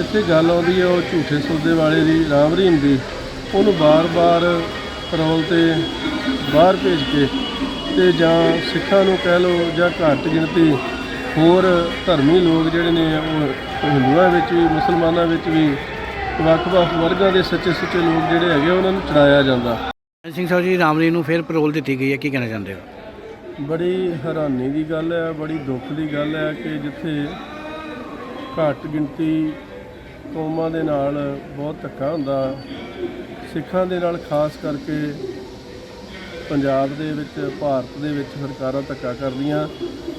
ਜਿੱਥੇ ਗੱਲ ਆਉਂਦੀ ਹੈ ਉਹ ਝੂਠੇ ਸੌਦੇ ਵਾਲੇ ਦੀ ਰਾਮ ਰਹੀਮ ਦੀ ਉਹਨੂੰ ਬਾਰ-ਬਾਰ ਪੈਰੋਲ ਤੇ ਬਾਹਰ ਭੇਜ ਕੇ ਤੇ ਜਾਂ ਸਿੱਖਾਂ ਨੂੰ ਕਹਿ ਲਓ ਜਾਂ ਘੱਟ ਗਿਣਤੀ ਹੋਰ ਧਰਮੀ ਲੋਕ ਜਿਹੜੇ ਨੇ ਉਹ ਹਿੰਦੂਆਂ ਵਿੱਚ ਵੀ ਮੁਸਲਮਾਨਾਂ ਵਿੱਚ ਵੀ ਵੱਖ-ਵੱਖ ਵਰਗਾਂ ਦੇ ਸੱਚੇ ਸੁੱਚੇ ਲੋਕ ਜਿਹੜੇ ਹੈਗੇ ਉਹਨਾਂ ਨੂੰ ਚੜਾਇਆ ਜਾਂਦਾ। ਸਿੰਘ ਸਾਹਿਬ ਜੀ ਰਾਮਲੀ ਨੂੰ ਫਿਰ ਪੈਰੋਲ ਦਿੱਤੀ ਗਈ ਹੈ ਕੀ ਕਹਿਣਾ ਚਾਹੁੰਦੇ ਹੋ? ਬੜੀ ਹੈਰਾਨੀ ਦੀ ਗੱਲ ਹੈ ਬੜੀ ਦੁੱਖ ਦੀ ਗੱਲ ਹੈ ਕਿ ਜਿੱਥੇ ਘੱਟ ਗਿਣਤੀ ਕੌਮਾਂ ਦੇ ਨਾਲ ਬਹੁਤ ਧੱਕਾ ਹੁੰਦਾ। ਸਿੱਖਾਂ ਦੇ ਨਾਲ ਖਾਸ ਕਰਕੇ ਪੰਜਾਬ ਦੇ ਵਿੱਚ, ਭਾਰਤ ਦੇ ਵਿੱਚ ਸਰਕਾਰਾਂ ਧੱਕਾ ਕਰਦੀਆਂ,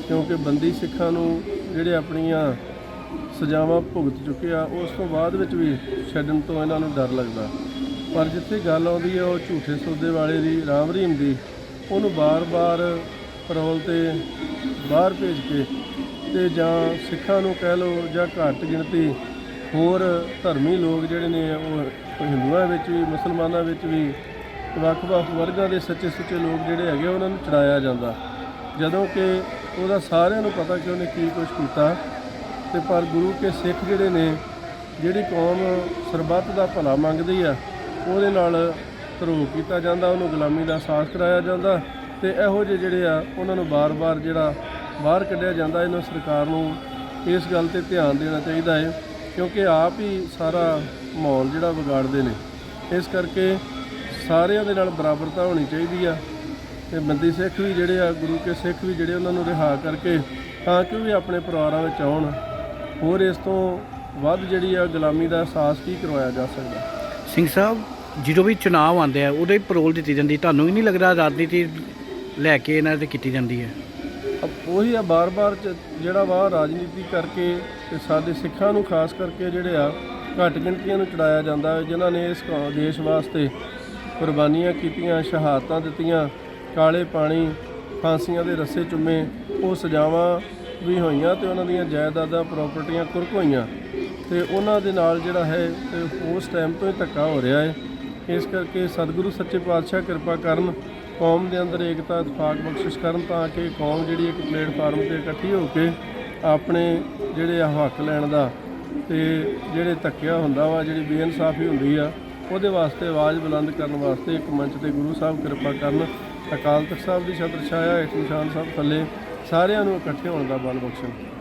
ਕਿਉਂਕਿ ਬੰਦੀ ਸਿੱਖਾਂ ਨੂੰ ਜਿਹੜੇ ਆਪਣੀਆਂ ਸਜ਼ਾਵਾਂ ਭੁਗਤ ਚੁੱਕੇ ਆ, ਉਸ ਤੋਂ ਬਾਅਦ ਵਿੱਚ ਵੀ ਛੱਡਣ ਤੋਂ ਇਹਨਾਂ ਨੂੰ ਡਰ ਲੱਗਦਾ। ਪਰ ਜਿੱਥੇ ਗੱਲ ਆਉਂਦੀ ਹੈ ਉਹ ਝੂਠੇ ਸੌਦੇ ਵਾਲੇ ਦੀ ਰਾਮ ਰਹੀਮ ਦੀ, ਉਹਨੂੰ ਬਾਰ-ਬਾਰ ਪਰੋਲ ਤੇ ਬਾਹਰ ਭੇਜ ਕੇ ਤੇ ਜਾਂ ਸਿੱਖਾਂ ਨੂੰ ਕਹਿ ਲਓ ਜਾਂ ਘੱਟ ਗਿਣਤੀ ਹੋਰ ਧਰਮੀ ਲੋਕ ਜਿਹੜੇ ਨੇ ਉਹ ਹਿੰਦੂਆਂ ਵਿੱਚ ਵੀ, ਮੁਸਲਮਾਨਾਂ ਵਿੱਚ ਵੀ ਵੱਖ-ਵੱਖ ਵਰਗਾਂ ਦੇ ਸੱਚੇ ਸੁੱਚੇ ਲੋਕ ਜਿਹੜੇ ਹੈਗੇ ਉਹਨਾਂ ਨੂੰ ਚੜਾਇਆ ਜਾਂਦਾ। ਜਦੋਂ ਕਿ ਉਹਦਾ ਸਾਰਿਆਂ ਨੂੰ ਪਤਾ ਕਿ ਉਹਨੇ ਕੀ ਕੁਝ ਕੀਤਾ, ਤੇ ਪਰ ਗੁਰੂ ਕੇ ਸਿੱਖ ਜਿਹੜੇ ਨੇ, ਜਿਹੜੀ ਕੌਮ ਸਰਬੱਤ ਦਾ ਭਲਾ ਮੰਗਦੀ ਆ, ਉਹਦੇ ਨਾਲ ਧਰੋ ਕੀਤਾ ਜਾਂਦਾ, ਉਹਨੂੰ ਗੁਲਾਮੀ ਦਾ ਅਹਿਸਾਸ ਕਰਾਇਆ ਜਾਂਦਾ, ਤੇ ਇਹੋ ਜਿਹੇ ਜਿਹੜੇ ਆ, ਉਹਨਾਂ ਨੂੰ ਬਾਰ-ਬਾਰ ਜਿਹੜਾ ਬਾਹਰ ਕੱਢਿਆ ਜਾਂਦਾ, ਇਹਨਾਂ ਸਰਕਾਰ ਨੂੰ ਇਸ ਗੱਲ ਤੇ ਧਿਆਨ ਦੇਣਾ ਚਾਹੀਦਾ ਹੈ ਕਿਉਂਕਿ ਆਪ ਹੀ ਸਾਰਾ ਮਾਹੌਲ ਜਿਹੜਾ ਵਿਗਾੜਦੇ ਨੇ ਇਸ ਕਰਕੇ ਸਾਰਿਆਂ ਦੇ ਨਾਲ ਬਰਾਬਰਤਾ ਹੋਣੀ ਚਾਹੀਦੀ ਆ। ਤੇ ਬੰਦੀ ਸਿੱਖ ਵੀ ਜਿਹੜੇ ਆ ਗੁਰੂ ਕੇ ਸਿੱਖ ਵੀ ਜਿਹੜੇ ਉਹਨਾਂ ਨੂੰ ਰਿਹਾ ਕਰਕੇ ਤਾਂ ਕਿ ਉਹ ਵੀ ਆਪਣੇ ਪਰਿਵਾਰਾਂ ਵਿੱਚ ਆਉਣ। ਹੋਰ ਇਸ ਤੋਂ ਵੱਧ ਜਿਹੜੀ ਆ ਗੁਲਾਮੀ ਦਾ ਅਹਿਸਾਸ ਕੀ ਕਰਵਾਇਆ ਜਾ ਸਕਦਾ? ਸਿੰਘ ਸਾਹਿਬ ਜਦੋਂ ਵੀ ਚੁਣਾਵ ਆਉਂਦੇ ਆ ਉਹਦੇ ਪੈਰੋਲ ਦਿੱਤੀ ਜਾਂਦੀ ਤੁਹਾਨੂੰ ਵੀ ਨਹੀਂ ਲੱਗਦਾ ਰਾਜਨੀਤੀ ਲੈ ਕੇ ਇਹਨਾਂ ਤੇ ਕੀਤੀ ਜਾਂਦੀ ਹੈ? ਉਹੀ ਆ ਬਾਰ-ਬਾਰ ਜਿਹੜਾ ਵਾ ਰਾਜਨੀਤੀ ਕਰਕੇ ਤੇ ਸਾਡੇ ਸਿੱਖਾਂ ਨੂੰ ਖਾਸ ਕਰਕੇ ਜਿਹੜੇ ਆ ਘੱਟ ਗਿਣਤੀਆਂ ਨੂੰ ਚੜਾਇਆ ਜਾਂਦਾ ਹੈ, ਜਿਨ੍ਹਾਂ ਨੇ ਇਸ ਕੌ- ਦੇਸ਼ ਵਾਸਤੇ ਕੁਰਬਾਨੀਆਂ ਕੀਤੀਆਂ, ਸ਼ਹਾਦਤਾਂ ਦਿੱਤੀਆਂ, ਕਾਲੇ ਪਾਣੀ, ਫਾਂਸੀਆਂ ਦੇ ਰੱਸੇ ਚੁੰਮੇ, ਉਹ ਸਜ਼ਾਵਾਂ ਵੀ ਹੋਈਆਂ ਤੇ ਉਹਨਾਂ ਦੀਆਂ ਜਾਇਦਾਦਾਂ, ਪ੍ਰਾਪਰਟੀਆਂ ਕੁਰਕ ਹੋਈਆਂ ਤੇ ਉਹਨਾਂ ਦੇ ਨਾਲ ਜਿਹੜਾ ਹੈ ਉਸ ਟਾਈਮ ਤੋਂ ਹੀ ਧੱਕਾ ਹੋ ਰਿਹਾ ਹੈ। ਇਸ ਕਰਕੇ ਸਤਿਗੁਰੂ ਸੱਚੇ ਪਾਤਸ਼ਾਹ ਕਿਰਪਾ ਕਰਨ, ਕੌਮ ਦੇ ਅੰਦਰ ਏਕਤਾ, ਇਤਫਾਕ ਬਖਸ਼ਿਸ਼ ਕਰਨ ਤਾਂ ਕਿ ਕੌਮ ਜਿਹੜੀ ਇੱਕ ਪਲੇਟਫਾਰਮ ਤੇ ਇਕੱਠੀ ਹੋ ਕੇ ਆਪਣੇ ਜਿਹੜੇ ਆ ਹੱਕ ਲੈਣ ਦਾ ਤੇ ਜਿਹੜੇ ਧੱਕਿਆ ਹੁੰਦਾ ਵਾ, ਜਿਹੜੀ ਬੇਇਨਸਾਫੀ ਹੁੰਦੀ ਆ, ਉਹਦੇ ਵਾਸਤੇ ਆਵਾਜ਼ ਬੁਲੰਦ ਕਰਨ ਵਾਸਤੇ ਇੱਕ ਮੰਚ ਤੇ ਗੁਰੂ ਸਾਹਿਬ ਕਿਰਪਾ ਕਰਨ, ਅਕਾਲ ਤਖਤ ਸਾਹਿਬ ਦੀ ਛਤਰ ਛਾਇਆ, ਹੇਠ ਨਿਸ਼ਾਨ ਸਾਹਿਬ ਥੱਲੇ ਸਾਰਿਆਂ ਨੂੰ ਇਕੱਠੇ ਹੋਣ ਦਾ ਬਲ ਬਖਸ਼ਣ।